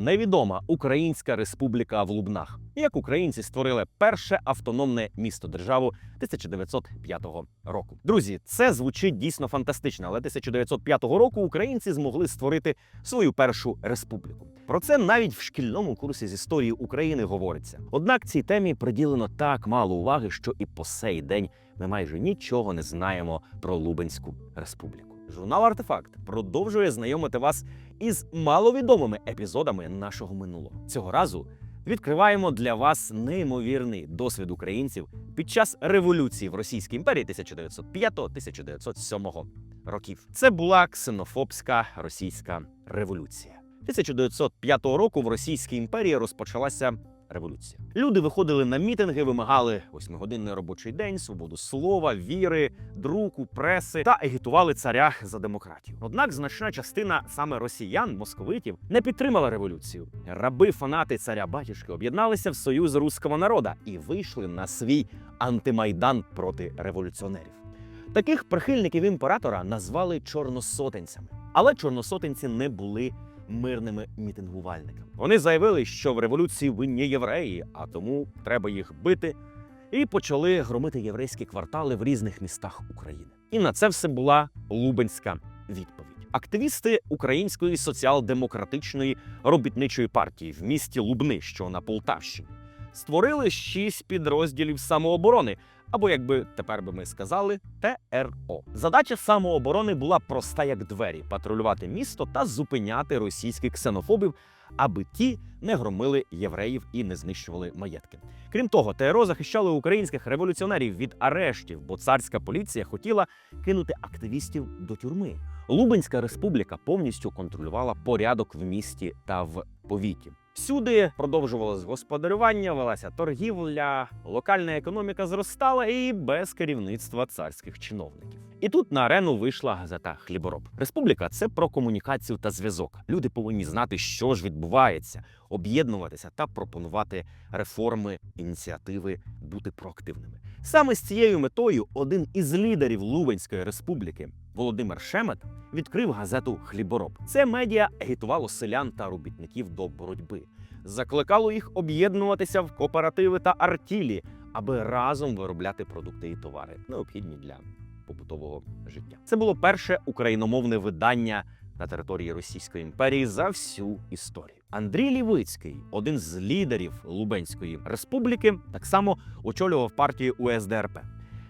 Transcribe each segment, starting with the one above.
невідома Українська Республіка в Лубнах. Як українці створили перше автономне місто державу 1905 року. Друзі, це звучить дійсно фантастично, але 1905 року українці змогли створити свою першу республіку. Про це навіть в шкільному курсі з історії України говориться. Однак цій темі приділено так мало уваги, що і по сей день ми майже нічого не знаємо про Лубенську республіку. Журнал Артефакт продовжує знайомити вас із маловідомими епізодами нашого минулого. Цього разу відкриваємо для вас неймовірний досвід українців під час революції в Російській імперії 1905-1907 років. Це була ксенофобська російська революція. 1905 року в Російській імперії розпочалася революція. Люди виходили на мітинги, вимагали восьмигодинний робочий день, свободу слова, віри, друку, преси та агітували царя за демократію. Однак значна частина саме росіян, московитів, не підтримала революцію. Раби, фанати царя батюшки об'єдналися в союз руського народа і вийшли на свій антимайдан проти революціонерів. Таких прихильників імператора назвали чорносотенцями, але чорносотенці не були мирними мітингувальниками. Вони заявили, що в революції винні євреї, а тому треба їх бити, і почали громити єврейські квартали в різних містах України. І на це все була Лубенська відповідь. Активісти Української соціал-демократичної робітничої партії в місті Лубни, що на Полтавщині, створили шість підрозділів самооборони. Або, як би тепер би ми сказали, ТРО. Задача самооборони була проста як двері: патрулювати місто та зупиняти російських ксенофобів, аби ті не громили євреїв і не знищували маєтки. Крім того, ТРО захищали українських революціонерів від арештів, бо царська поліція хотіла кинути активістів до тюрми. Лубенська республіка повністю контролювала порядок в місті та в повіті. Всюди продовжувалось господарювання, велася торгівля, локальна економіка зростала і без керівництва царських чиновників. І тут на арену вийшла газета Хлібороб. Республіка це про комунікацію та зв'язок. Люди повинні знати, що ж відбувається, об'єднуватися та пропонувати реформи, ініціативи, бути проактивними. Саме з цією метою один із лідерів Лубенської республіки, Володимир Шемет, відкрив газету Хлібороб. Це медіа агітувало селян та робітників до боротьби, закликало їх об'єднуватися в кооперативи та артілі, аби разом виробляти продукти і товари, необхідні для побутового життя. Це було перше україномовне видання на території Російської імперії за всю історію. Андрій Лівицький, один з лідерів Лубенської республіки, так само очолював партію УСДРП.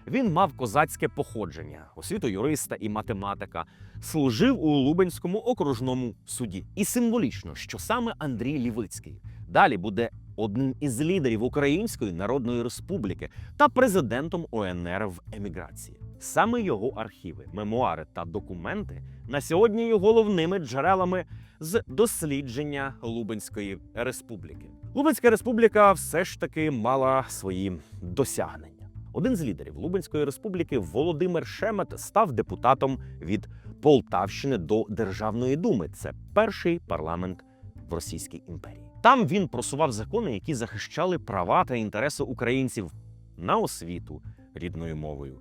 Він мав козацьке походження, освіту юриста і математика, служив у Лубенському окружному суді. І символічно, що саме Андрій Лівицький далі буде одним із лідерів Української Народної Республіки та президентом ОНР в еміграції. Саме його архіви, мемуари та документи на сьогодні є головними джерелами з дослідження Лубенської республіки. Лубенська республіка все ж таки мала свої досягнення. Один з лідерів Лубенської республіки Володимир Шемет став депутатом від Полтавщини до Державної думи. Це перший парламент в Російській імперії. Там він просував закони, які захищали права та інтереси українців на освіту рідною мовою,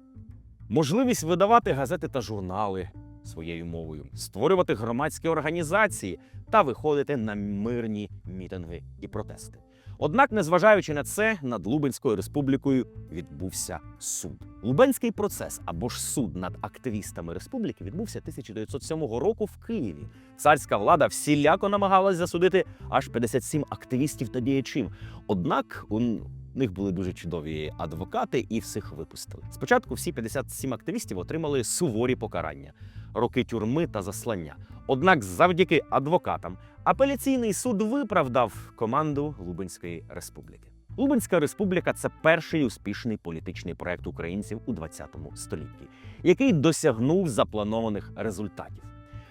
можливість видавати газети та журнали своєю мовою, створювати громадські організації та виходити на мирні мітинги і протести. Однак, незважаючи на це, над Лубенською республікою відбувся суд. Лубенський процес або ж суд над активістами республіки відбувся 1907 року в Києві. Царська влада всіляко намагалась засудити аж 57 активістів та діячів. Однак у них були дуже чудові адвокати і всіх випустили. Спочатку всі 57 активістів отримали суворі покарання, роки тюрми та заслання. Однак, завдяки адвокатам, апеляційний суд виправдав команду Лубенської республіки. Лубенська республіка це перший успішний політичний проект українців у 20 столітті, який досягнув запланованих результатів.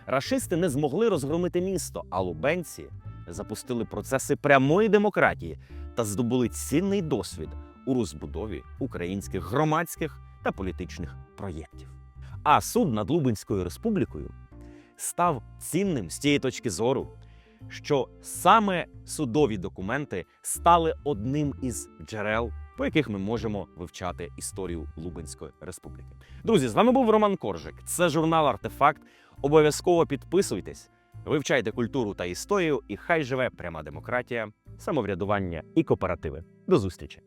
Рашисти не змогли розгромити місто, а лубенці запустили процеси прямої демократії та здобули цінний досвід у розбудові українських громадських та політичних проєктів. А суд над Лубенською республікою став цінним з тієї точки зору, що саме судові документи стали одним із джерел, по яких ми можемо вивчати історію Лубенської республіки. Друзі, з вами був Роман Коржик. Це журнал Артефакт. Обов'язково підписуйтесь, Вивчайте культуру та історію, і хай живе пряма демократія, самоврядування і кооперативи. До зустрічі!